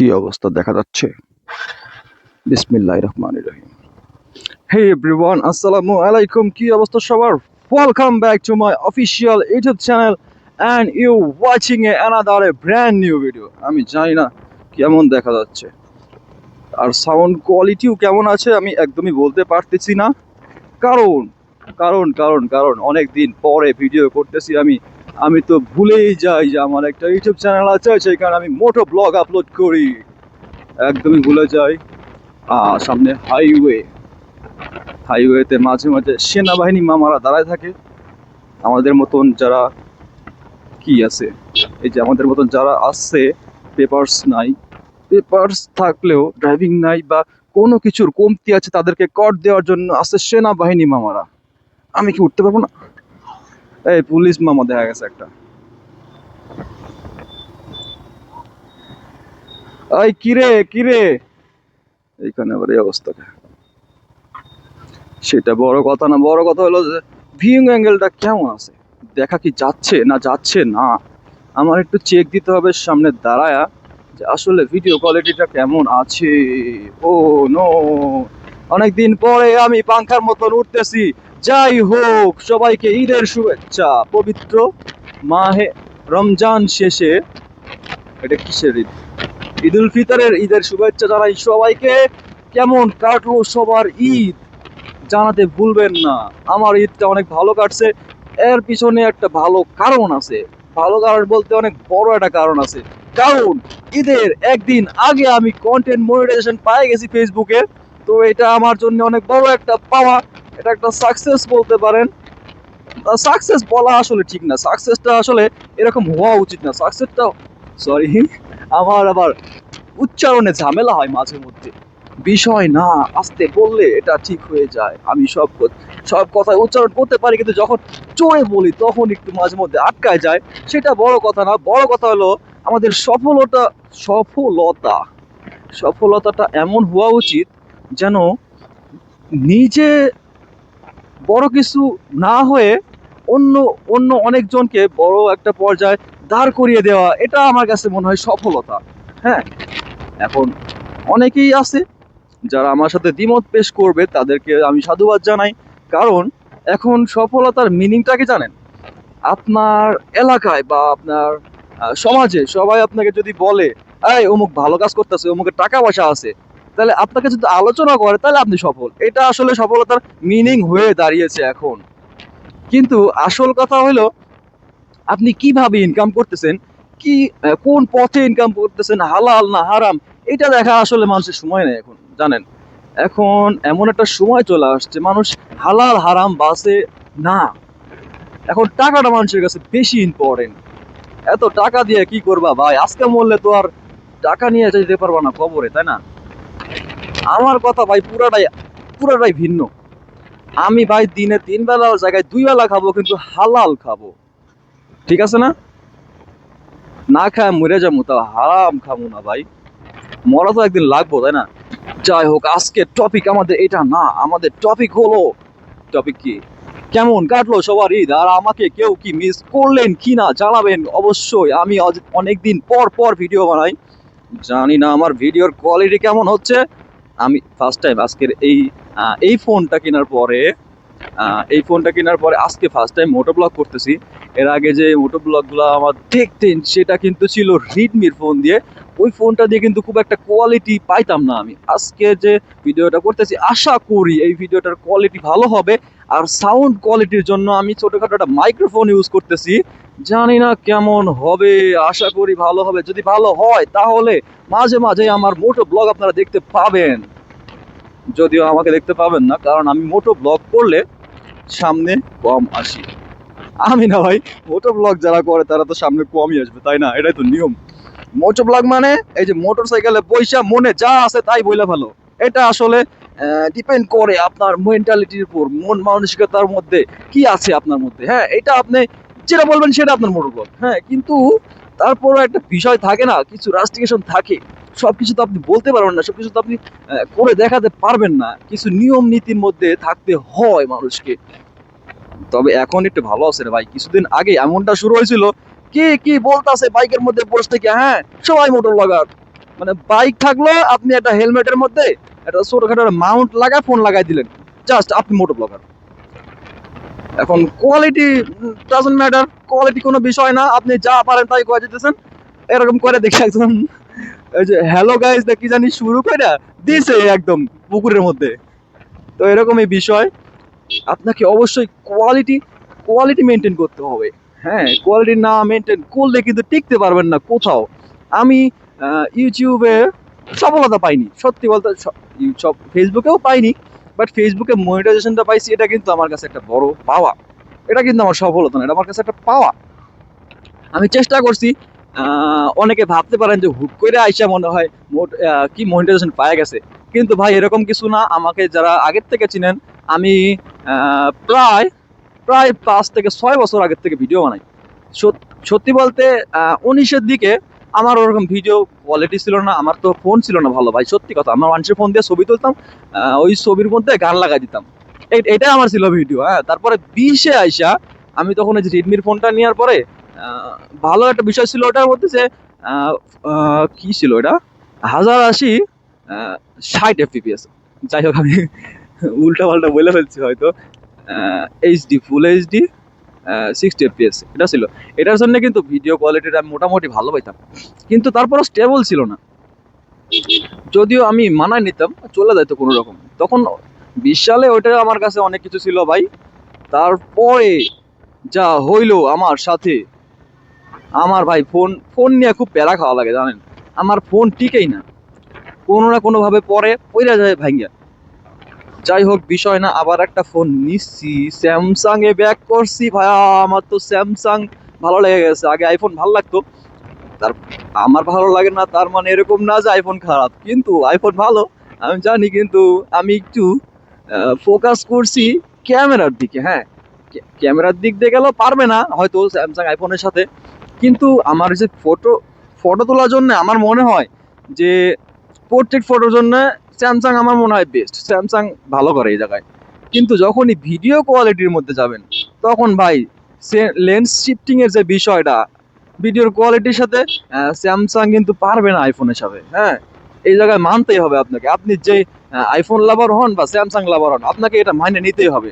কি অবস্থা দেখা যাচ্ছে? বিসমিল্লাহ রহমান রহিম। হে এভরিওয়ান আসসালামু আলাইকুম। কি অবস্থা সবার? Welcome back to my official YouTube channel and you watching a another a brand new video আমি জানি না কেমন দেখা যাচ্ছে। আর সাউন্ড কোয়ালিটিও কেমন আছে আমি একদমই বলতে পারতেছি না। কারণ কারণ কারণ কারণ অনেক দিন পরে ভিডিও করতেছি আমি। আমি তো ভুলেই যাই যে আমার একটা ইউটিউব চ্যানেল আছে সেখানে আমি মোটো ব্লগ আপলোড করি। একদমই ভুলে যাই। আর সামনে হাইওয়ে হাইওয়েতে মাঝে মাঝে সেনাবাহিনী মামারা দাঁড়ায় থাকে। আমাদের মতন যারা কি আছে? এই যে আমাদের মতন যারা আসছে পেপারস নাই। পেপারস থাকলেও ড্রাইভিং নাই বা কোনো কিছুর কমতি আছে তাদেরকে কট দেওয়ার জন্য আসছে সেনাবাহিনী মামারা। আমি কি উঠতে পারব না? এই পুলিশ মামা দেখা গেছে একটা। এই কিরে কিরে? এইখানে আবার এই অবস্থা সেটা বড় কথা না, বড় কথা হলো যে ভিউং অ্যাঙ্গেলটা কেমন আছে? দেখা কি যাচ্ছে না যাচ্ছে না? আমার একটু চেক দিতে হবে সামনে দাঁড়ায়া যে আসলে ভিডিও কোয়ালিটিটা কেমন আছে। ও নো অনেকদিন পরে আমি পাংখার মতন উঠতেছি। যাই হোক, সবাইকে ঈদের শুভেচ্ছা। পবিত্র মাহে রমজান শেষে, এটা কিসের ঈদ? ঈদ উল ফিতরের ঈদের শুভেচ্ছা জানাই সবাইকে। কেমন কাটলো সবার ঈদ? জানাতে ভুলবেন না। আমার ঈদটা অনেক ভালো কাটছে। এর পিছনে একটা ভালো কারণ আছে। ভালো কারণ বলতে অনেক বড় একটা কারণ আছে। কারণ, ঈদের একদিন আগে আমি কন্টেন্ট মনিটাইজেশন পাই গেছি ফেসবুকে তো এটা আমার জন্য অনেক বড় একটা পাওয়া। এটা একটা সাকসেস বলতে পারেন। সাকসেস বলা আসলে ঠিক না। সাকসেসটা আসলে এরকম হওয়া উচিত না। সাকসেসটা সরি আমার আবার উচ্চারণে ঝামেলা হয় মাঝে মধ্যে। বিষয় না, আস্তে বললে এটা ঠিক হয়ে যায়। আমি সব সব কথা উচ্চারণ করতে পারি, কিন্তু যখন চড়ে বলি, তখন একটু মাঝে মধ্যে আটকায় যায়। সেটা বড় কথা না। বড় কথা হলো, আমাদের সফলতা সফলতা। সফলতাটা এমন হওয়া উচিত যেন নিজে বড় কিছু না হয়ে অন্য অন্য অনেকজনকে বড় একটা পর্যায়ে দাঁড় করিয়ে দেওয়া, এটা আমার কাছে মনে হয় সফলতা। হ্যাঁ? এখন অনেকেই আছে যারা আমার সাথে দ্বিমত পেশ করবে, তাদেরকে আমি সাধুবাদ জানাই। কারণ এখন সফলতার মিনিংটা কি জানেন? আপনার এলাকায় বা আপনার সমাজে সবাই আপনাকে যদি বলে, এই, অমুক ভালো কাজ করতেছে, অমুকের টাকা পয়সা আছে। তাহলে আপনাকে যদি আলোচনা করে, তাহলে আপনি সফল। এটা আসলে সফলতার মিনিং হয়ে দাঁড়িয়েছে এখন। কিন্তু আসল কথা হলো, আপনি কীভাবে ইনকাম করতেছেন, কি কোন পথে ইনকাম করতেছেন, হালাল না হারাম, এটা দেখা আসলে মানুষের সময় নেই এখন, জানেন? এখন এমন একটা সময় চলে আসছে, মানুষ হালাল হারাম বাসে না। এখন টাকাটা মানুষের কাছে বেশি ইম্পর্টেন্ট এত টাকা দিয়ে কি করবা ভাই? আজকে মরলে তো আর টাকা নিয়ে যেতে পারবা না কবরে তাই না? আমার কথা ভাই পুরাটাই পুরাটাই ভিন্ন। আমি ভাই দিনে তিন বেলার জায়গায় দুই বেলা খাব, কিন্তু হালাল খাব। ঠিক আছে না? না খায় মরে যাব তা হারাম খাব না ভাই। মরা তো একদিন লাগবো, তাই না? যাই হোক, আজকে টপিক আমাদের এটা না, আমাদের টপিক হলো টপিক কি? কেমন কাটলো সবার ঈদ? আর আমাকে কেউ কি মিস করলেন কি না জানাবেন অবশ্যই। আমি অনেকদিন পর পর ভিডিও বানাই। জানি না আমার ভিডিওর কোয়ালিটি কেমন হচ্ছে। আমি ফার্স্ট টাইম আজকের এই এই ফোনটা কেনার পরে এই ফোনটা কেনার পরে আজকে ফার্স্ট টাইম মোটো ব্লগ করতেছি। এর আগে যে মোটো ব্লগগুলো আমার দেখতেন সেটা কিন্তু ছিল রিডমির ফোন দিয়ে। ওই ফোনটা দিয়ে কিন্তু খুব একটা কোয়ালিটি পাইতাম না আমি। আজকে যে ভিডিওটা করতেছি, আশা করি এই ভিডিওটার কোয়ালিটি ভালো হবে। আর সাউন্ড কোয়ালিটির জন্য আমি ছোটখাটো একটা মাইক্রোফোন ইউজ করতেছি। জানি না কেমন হবে, আশা করি ভালো হবে। যদি ভালো হয়, তাহলে মাঝে মাঝে আমার মোটো ব্লগ আপনারা দেখতে পাবেন। যদিও আমাকে দেখতে পাবেন না, কারণ আমি মোটো ব্লগ করলে সামনে কম আসি। আমি না ভাই, মোটো ব্লগ যারা করে তারা তো সামনে কমই আসবে, তাই না? এটাই তো নিয়ম। মোটো ব্লগ মানে এই যে মোটর সাইকেলে পয়সা মনে যা আছে তাই বলে ভালো। এটা আসলে ডিপেন্ড করে আপনার মেন্টালিটির উপর, মন মানসিকতার মধ্যে, কি আছে আপনার মধ্যে হ্যাঁ? এটা আপনি যেটা বলবেন সেটা আপনার মোটর ব্লগ হ্যাঁ? কিন্তু তারপরও একটা বিষয় থাকে না, কিছু রাস্টিকেশন থাকে সব কিছু তো আপনি বলতে পারবেন না সব কিছু তো আপনি করে দেখাতে পারবেন না, কিছু নিয়ম নীতির মধ্যে থাকতে হয় মানুষকে। তবে এখন একটু ভালো আছে রে ভাই, কিছুদিন আগে এমনটা শুরু হয়েছিল, কে কি বলতাছে বাইকের মধ্যে বসে থেকে হ্যাঁ সবাই মোটর লাগার। মানে বাইক থাকল, আপনি একটা হেলমেটের মধ্যে, একটা ছোটখাটো মাউন্ট লাগায়, ফোন লাগাই দিলেন, জাস্ট আপনি মোটর ব্লগার। এখন কোয়ালিটি ডাজন্ট ম্যাটার কোয়ালিটি কোনো বিষয় না, আপনি যা পারেন তাই করে যেতেছেন এরকম করে দেখে একদম ওই যে হ্যালো গাইস কি জানি শুরু করে দিছে একদম পুকুরের মধ্যে। তো এরকমই বিষয়। আপনাকে অবশ্যই কোয়ালিটি কোয়ালিটি মেনটেন করতে হবে। হ্যাঁ কোয়ালিটি না মেনটেন করলে কিন্তু টিকতে পারবেন না কোথাও। আমি ইউটিউবে সফলতা পাইনি, সত্যি বলতে ইউটিউব ফেসবুকেও পাইনি। বাট ফেসবুকে মনিটাইজেশনটা পাইছি, এটা কিন্তু আমার কাছে একটা বড় পাওয়া। এটা কিন্তু আমার সফলতা না, এটা আমার কাছে একটা পাওয়া। আমি চেষ্টা করছি অনেকে ভাবতে পারেন যে হুট করে আইসা মনে হয় মোট কি মনিটাইজেশন পাওয়া গেছে। কিন্তু ভাই, এরকম কিছু না, আমাকে যারা আগের থেকে চিনেন, আমি প্রায় প্রায় পাঁচ থেকে ছয় বছর আগের থেকে ভিডিও বানাই। সত- সত্যি বলতে উনিশের দিকে আমার ওরকম ভিডিও কোয়ালিটি ছিল না, আমার তো ফোন ছিল না ভালো ভাই, সত্যি কথা। আমার মানুষের ফোন দিয়ে ছবি তুলতাম ওই ছবির মধ্যে গান লাগাই দিতাম। এটাই আমার ছিল ভিডিও হ্যাঁ। তারপরে বিশে আইসা আমি তখন ওই যে রেডমির ফোনটা নেওয়ার পরে ভালো একটা বিষয় ছিল ওটার মধ্যে যে কি ছিল এটা হাজার আশি ষাট এফপিপিএস যাই হোক, আমি উল্টা পাল্টা বলে ফেলছি হয়তো। HD full HD sixty FPS এটা ছিল। এটার জন্য কিন্তু ভিডিও কোয়ালিটিটা আমি মোটামুটি ভালো পাইতাম। কিন্তু তারপরও স্টেবল ছিল না। যদিও আমি মানায় নিতাম, চলে যাইতো কোনো রকম। তখন বিশ সালে ওইটা আমার কাছে অনেক কিছু ছিল ভাই। তারপরে যা হইল আমার সাথে, আমার ভাই ফোন ফোন নিয়ে খুব প্যারা খাওয়া লাগে, জানেন? আমার ফোন টিকেই না। কোনো না কোনোভাবে পরে পইরা যায় ভাঙ্গিয়া। যাই হোক, বিষয় না, আবার একটা ফোন নিচ্ছি। স্যামসাং এ ব্যাক করছি ভাইয়া, আমার তো স্যামসাং ভালো লেগে গেছে। আগে আইফোন ভালো লাগতো। তার, আমার ভালো লাগে না, তার মানে এরকম না যে আইফোন খারাপ। কিন্তু আইফোন ভালো, আমি জানি, কিন্তু আমি একটু ফোকাস করছি ক্যামেরার দিকে হ্যাঁ। ক্যামেরার দিক দিয়ে গেলেও পারবে না, হয়তো স্যামসাং আইফোনের সাথে। কিন্তু আমার যে ফটো ফটো তোলার জন্য আমার মনে হয় যে পোর্ট্রেট ফটোর জন্য স্যামসাং আমার মনে হয় বেস্ট স্যামসাং ভালো করে এই জায়গায়। কিন্তু যখনই ভিডিও কোয়ালিটির মধ্যে যাবেন, তখন ভাই, সে লেন্স শিফটিং এর যে বিষয়টা ভিডিওর কোয়ালিটির সাথে স্যামসাং কিন্তু পারবে না আইফোনের সাথে হ্যাঁ? এই জায়গায় মানতেই হবে আপনাকে। আপনি যে আইফোন লাভার হন বা স্যামসাং লাভার হন, আপনাকে এটা মাইনে নিতেই হবে।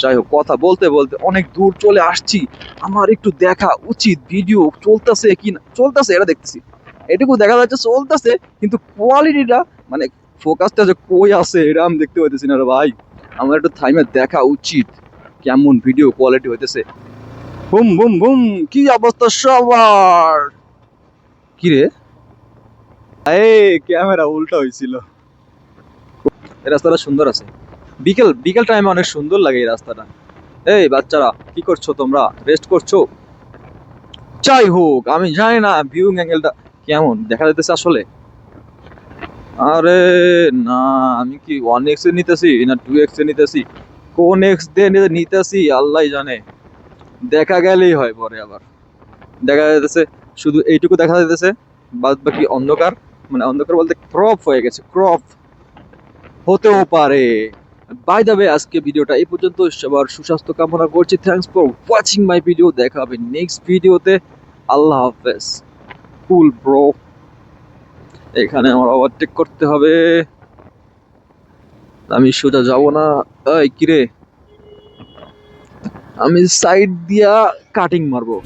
যাই হোক, কথা বলতে বলতে অনেক দূর চলে আসছি। আমার একটু দেখা উচিত ভিডিও চলতেছে কি না চলতেছে, এটা দেখতেছি। এটুকু দেখা যাচ্ছে চলতেছে, কিন্তু কোয়ালিটিটা মানে ফোকাসটা যে কই আছে, এটা আমি দেখতে পাইতেছি না রে ভাই। আমার একটু থাইমে দেখা উচিত কেমন ভিডিও কোয়ালিটি হইতেছে। বুম বুম বুম, কি অবস্থা সবার? কি রে? এই, ক্যামেরা উল্টা হয়েছিল এই রাস্তাটা সুন্দর আছে। বিকেল বিকেল টাইমে অনেক সুন্দর লাগে এই রাস্তাটা। এই বাচ্চারা, কি করছ তোমরা? রেস্ট করছ? যাই হোক, আমি জানি না ভিউইং অ্যাঙ্গেলটা কেমন? দেখা যাইতেছে আসলে। আরে না, আমি কি ওয়ান এক্স এ নিতেছি না টু এক্স এ নিতেছি? কোন এক্স দিয়ে নিতে- নিতেছি? আল্লাহ জানে। দেখা গেলেই হয় পরে আবার। দেখা যাইতেছে, শুধু এইটুকু দেখা যাইতেছে, বাদ বাকি অন্ধকার মানে অন্ধকার বলতে ক্রপ হয়ে গেছে ক্রপ হতেও পারে। বাই ওয়ে আজকে ভিডিওটা এই পর্যন্ত। সবার সুস্বাস্থ্য কামনা করছি। Thanks for watching my video দেখা হবে নেক্সট ভিডিওতে আল্লাহ হাফেজ। কুল ব্রো এখানে আমার ওভারটেক করতে হবে। আমি সোজা যাব না। এই, কিরে? আমি সাইড দিয়া কাটিং মারবো।